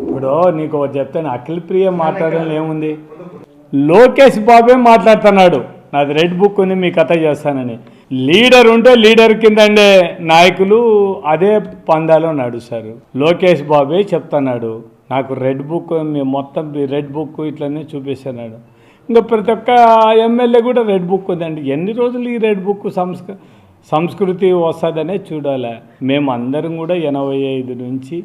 ఇప్పుడు నీకు ఒకటి చెప్తాను అఖిల్ ప్రియ మాట్లాడడం ఏముంది? లోకేష్ బాబే మాట్లాడుతున్నాడు. నాది రెడ్ బుక్ ఉంది మీ కథ చేస్తానని. లీడర్ ఉంటే లీడర్ కింద ఉండే నాయకులు అదే పందాలో నడుస్తారు. లోకేష్ బాబే చెప్తున్నాడు నాకు రెడ్ బుక్ మీ మొత్తం రెడ్ బుక్ ఇట్లనే చూపిస్తున్నాడు. ఇంకా ప్రతి ఒక్క ఎమ్మెల్యే కూడా రెడ్ బుక్ ఉందండి. ఎన్ని రోజులు ఈ రెడ్ బుక్ సంస్క సంస్కృతి వస్తుందనే చూడాలి. మేము అందరం కూడా ఎనభై ఐదు నుంచి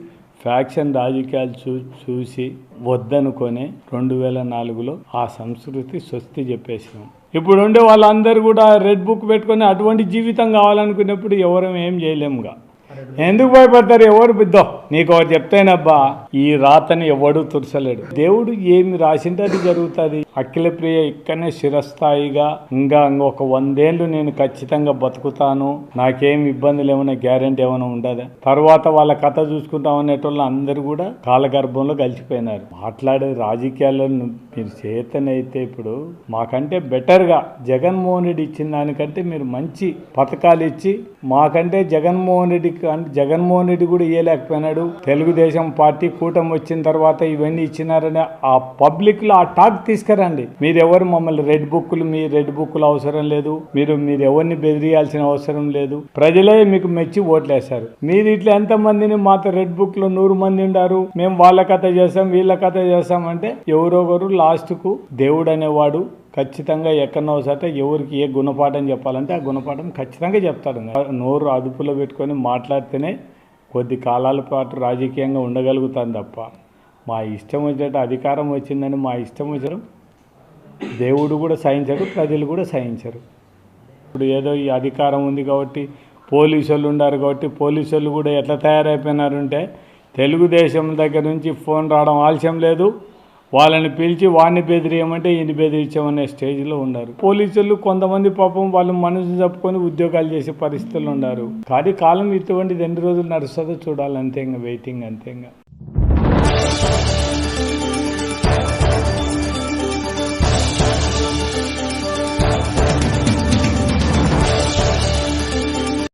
ఫ్యాక్షన్ రాజకీయాలు చూ చూసి వద్దనుకొని రెండు వేల నాలుగులో ఆ సంస్కృతి స్వస్తి చెప్పేసాం ఇప్పుడు ఉండే వాళ్ళందరూ కూడా రెడ్ బుక్ పెట్టుకొని అటువంటి జీవితం కావాలనుకున్నప్పుడు ఎవరం ఏం చేయలేముగా. ఎందుకు భయపడతారు? ఎవరు బిద్దో? నీకు ఒకటి చెప్తేనబ్బా ఈ రాతని ఎవడు తుర్చలేడు దేవుడు ఏమి రాసింటే అది జరుగుతుంది? అఖిల ప్రియ ఇక్కడనే శిరస్థాయిగా ఇంకా ఇంకొక వందేళ్ళు నేను ఖచ్చితంగా బతుకుతాను. నాకేం ఇబ్బందులు ఏమైనా గ్యారెంటీ ఏమైనా ఉండదా? తర్వాత వాళ్ళ కథ చూసుకుంటాం అనేటోళ్ళు అందరూ కూడా కాలగర్భంలో కలిసిపోయినారు. మాట్లాడే రాజకీయాల్లో మీరు చేతనైతే ఇప్పుడు మాకంటే బెటర్గా జగన్మోహన్ రెడ్డి ఇచ్చిన దానికంటే మీరు మంచి పథకాలు ఇచ్చి మాకంటే జగన్మోహన్ రెడ్డికి అంటే జగన్మోహన్ రెడ్డి కూడా ఇవ్వలేకపోయినాడు తెలుగుదేశం పార్టీ కూటమి వచ్చిన తర్వాత ఇవన్నీ ఇచ్చినారని ఆ పబ్లిక్లో ఆ టాక్ తీసుకురండి. మీరెవరు మమ్మల్ని రెడ్ బుక్లు మీ రెడ్ బుక్లు అవసరం లేదు. మీరు మీరు ఎవరిని బెదిరియాల్సిన అవసరం లేదు. ప్రజలే మీకు మెచ్చి ఓట్లేశారు. మీరు ఇట్లా ఎంత మందిని మాతో రెడ్ బుక్లో నూరు మంది ఉండారు? మేము వాళ్ళ కథ చేస్తాం వీళ్ళ కథ చేస్తాం అంటే ఎవరో ఒకరు లాస్ట్కు దేవుడు అనేవాడు ఖచ్చితంగా ఎక్కడనో సరే ఎవరికి ఏ గుణపాఠం చెప్పాలంటే ఆ గుణపాఠం ఖచ్చితంగా చెప్తాడు. నోరు అదుపులో పెట్టుకొని మాట్లాడితేనే కొద్ది కాలాల పాటు రాజకీయంగా ఉండగలుగుతాను తప్ప. మా ఇష్టం వచ్చేట అధికారం వచ్చిందని మా ఇష్టం వచ్చారు దేవుడు కూడా సహించరు ప్రజలు కూడా సహించరు. ఇప్పుడు ఏదో ఈ అధికారం ఉంది కాబట్టి పోలీసు వాళ్ళు ఉన్నారు కాబట్టి పోలీసు వాళ్ళు కూడా ఎట్లా తయారైపోయినారంటే తెలుగుదేశం దగ్గర నుంచి ఫోన్ రావడం ఆలస్యం లేదు. వాళ్ళని పిలిచి వాడిని బెదిరేయమంటే ఈయన బెదిరించామనే స్టేజ్లో ఉన్నారు. పోలీసులు కొంతమంది పాపం వాళ్ళు మనసు చెప్పుకొని ఉద్యోగాలు చేసే పరిస్థితులు ఉన్నారు. కానీ కాలం ఇటువంటిది ఎన్ని రోజులు నడుస్తుందో చూడాలి అంతేగా వెయిటింగ్ అంతేగా